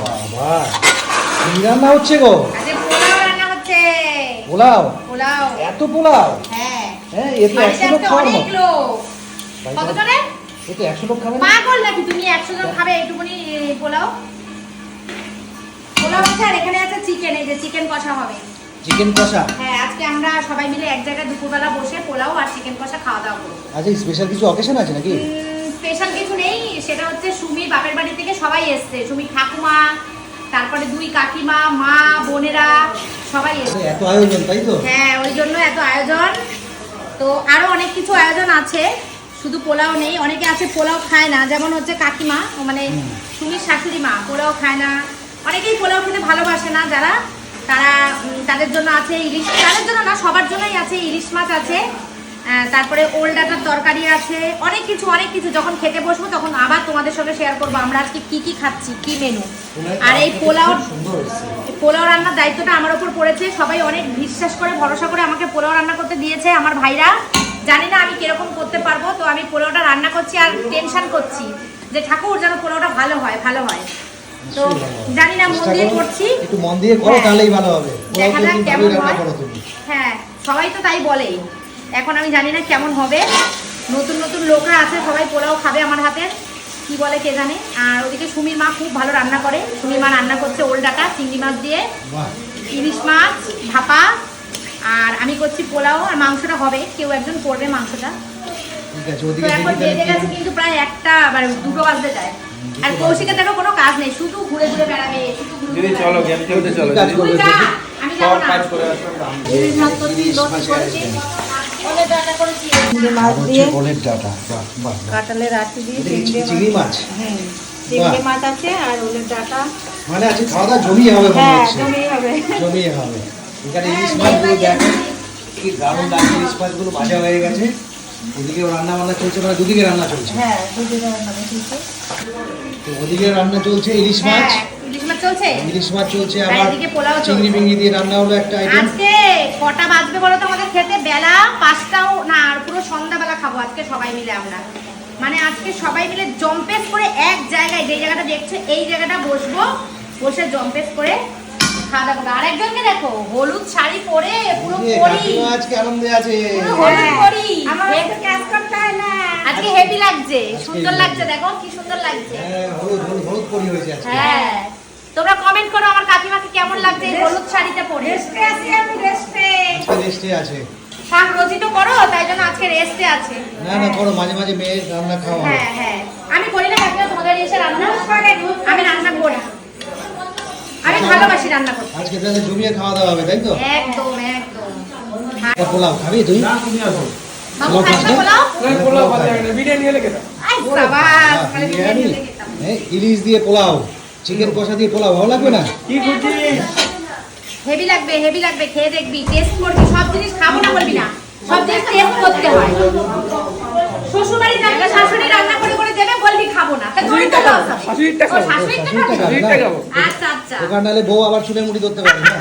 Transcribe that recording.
বাবা কি রান্না হচ্ছে গো? আজকে পোলাও রান্না হচ্ছে। পোলাও? পোলাও। এত পোলাও? হ্যাঁ। হ্যাঁ এ তো বাড়িতে একশো লোক আজকে খাওয়ার মতো। কত জনে? এ তো একশো লোক খাবে না? পাগল নাকি তুমি? একশো জন খাবে এইটুকুনি পোলাও? পোলাও আছে আর এখানে আছে চিকেন এই যে চিকেন কষা হবে। চিকেন কষা? হ্যাঁ আজকে আমরা সবাই মিলে এক জায়গায় দুপুরবেলা বসে পোলাও আর চিকেন কষা খাওয়া দাওয়া করব। আচ্ছা স্পেশাল কিছু অকেশন আছে নাকি? স্পেশাল কিছু নেই সেটা হচ্ছে সুমির বাপের বাড়ি থেকে সবাই এসছে। সুমির ঠাকুমা তারপরে দুই কাকিমা মা বোনেরা সবাই এসছে। এত আয়োজন তাই তো? হ্যাঁ ওই জন্য এত আয়োজন। তো আরও অনেক কিছু আয়োজন আছে শুধু পোলাও নেই। অনেকে আছে পোলাও খায় না যেমন হচ্ছে কাকিমা মানে সুমির শাশুড়ি মা পোলাও খায় না। অনেকেই পোলাও খেতে ভালোবাসে না যারা তারা তাদের জন্য আছে ইলিশ তাদের জন্য না সবার জন্যই আছে ইলিশ মাছ আছে। তারপরে ওল ডাটার তরকারি আছে অনেক কিছু অনেক কিছু। যখন খেতে বসবো তখন আবার তোমাদের সঙ্গে শেয়ার করব আমরা আজকে কি কি খাচ্ছি কি মেনু আর এই পোলাও পোলাও রান্নার দায়িত্বটা আমার উপর পড়েছে। সবাই অনেক বিশ্বাস করে ভরসা করে আমাকে পোলাও রান্না করতে দিয়েছে আমার ভাইরা। জানি না আমি কীরকম করতে পারব তো আমি পোলাওটা রান্না করছি আর টেনশন করছি যে ঠাকুর যেন পোলাওটা ভালো হয় ভালো হয়। তো। জানি না মন দিয়ে করছি। একটু মন দিয়ে করো হ্যাঁ। তাহলেই ভালো হবে। দেখা যাক কেমন হয়। হ্যাঁ সবাই তো তাই বলেই। এখন আমি জানি না কেমন হবে। নতুন নতুন লোকরা আছে সবাই পোলাও খাবে আমার হাতের কি বলে কে জানে? আর ওদিকে সুমির মা খুব ভালো রান্না করে। সুমির মা রান্না করছে ওল ডাটা চিংড়ি মাছ দিয়ে। ইলিশ মাছ ভাপা। আর আমি করছি পোলাও আর মাংসটা হবে। কেউ একজন করবে মাংসটা। ঠিক আছে তো ওদিকে এখন বেজে গেছে কিন্তু প্রায় একটা মানে দুটো বাজতে যায়। আর কৌশিকের দেখো কোনো কাজ নেই শুধু ঘুরে ঘুরে বেড়াবে দিদি চলো গেম খেলতে চলো আমি যাব না। ইলিশ মাছ। ওলের ডাঁটা আটি দিয়ে চিংড়ি হ্যাঁ চিংড়ি মাছ আছে আর ওলের ডাটা। মানে আজকে খাওয়া দাওয়া জমিয়ে হবে হ্যাঁ হচ্ছে। হবে। জমিয়ে হবে। এখানে হ্যাঁ, ইলিশ মাছগুলো দেখেন কি দারুণ লাগছে। ইলিশ মাছগুলো ভাজা হয়ে গেছে। ওদিকে রান্না বান্না চলছে মানে দুদিকে রান্না চলছে। হ্যাঁ তো ওদিকে রান্না চলছে ইলিশ মাছ। হ্যাঁ, ইলিশ মাছ চলছে? ইলিশ মাছ চলছে আবার এদিকে পোলাও চলছে। চিংড়ি মিংড়ি দিয়ে রান্না হলো একটা আইটেম আজকে কটা বাজবে বলো তো আমাদের খেতে বেলা পাঁচটাও না আর পুরো সন্ধ্যাবেলা খাব আজকে সবাই মিলে আমরা। মানে আজকে সবাই মিলে জম্পেস করে এক জায়গায় যে জায়গাটা দেখছে এই জায়গাটা বসবো বসে জম্পেস করে খাওয়া দাওয়া করব। আরেকজনকে দেখো হলুদ শাড়ি পরে পুরো পরি। আজকে আনন্দে আছে। হলুদ পরি। আমার একটু কাজ করতে হয় না। আজকে হেভি লাগছে সুন্দর লাগছে। দেখো কি সুন্দর লাগছে। হ্যাঁ হলুদ হলুদ হলুদ পরি হয়েছে আজকে। হ্যাঁ। তোমরা কমেন্ট করো আমার কাকিমাকে কেমন লাগছে হলুদ শাড়িটা পরে। রেস্টে আছি আমি রেস্টে রেস্টে আছে। শাক তো করো তাই জন্য আজকে রেস্টে আছে। না না করো মাঝে মাঝে মেয়ের রান্না খাওয়া হ্যাঁ। হ্যাঁ আমি করি না কাকিমা তোমাদের এসে রান্না আমি রান্না করি আমি ভালোবাসি রান্না করতে। আজকে তাহলে জমিয়ে খাওয়া দাওয়া হবে তাই তো? একদম একদম। পোলাও খাবি তুই? না পোলাও খাস? পোলাও? বিরিয়ানি হলে খেতাম। ইলিশ দিয়ে পোলাও চিকেন কষা দিয়ে পোলাও ভালো লাগবে না? কি করছিস হেভি লাগবে হেভি লাগবে খেয়ে দেখবি। টেস্ট করবি সব জিনিস খাব না বলবি না। সব জিনিস টেস্ট করতে হয়। শ্বশুরবাড়ি শাশুড়ি রান্না করে করে দেবে বলবি খাব না। তা তোর তো শাশুড়িটা খাব। শাশুড়িটা খাব। আচ্ছা আচ্ছা। ওখানে বউ আবার চুলে মুড়ি ধরতে পারবে। না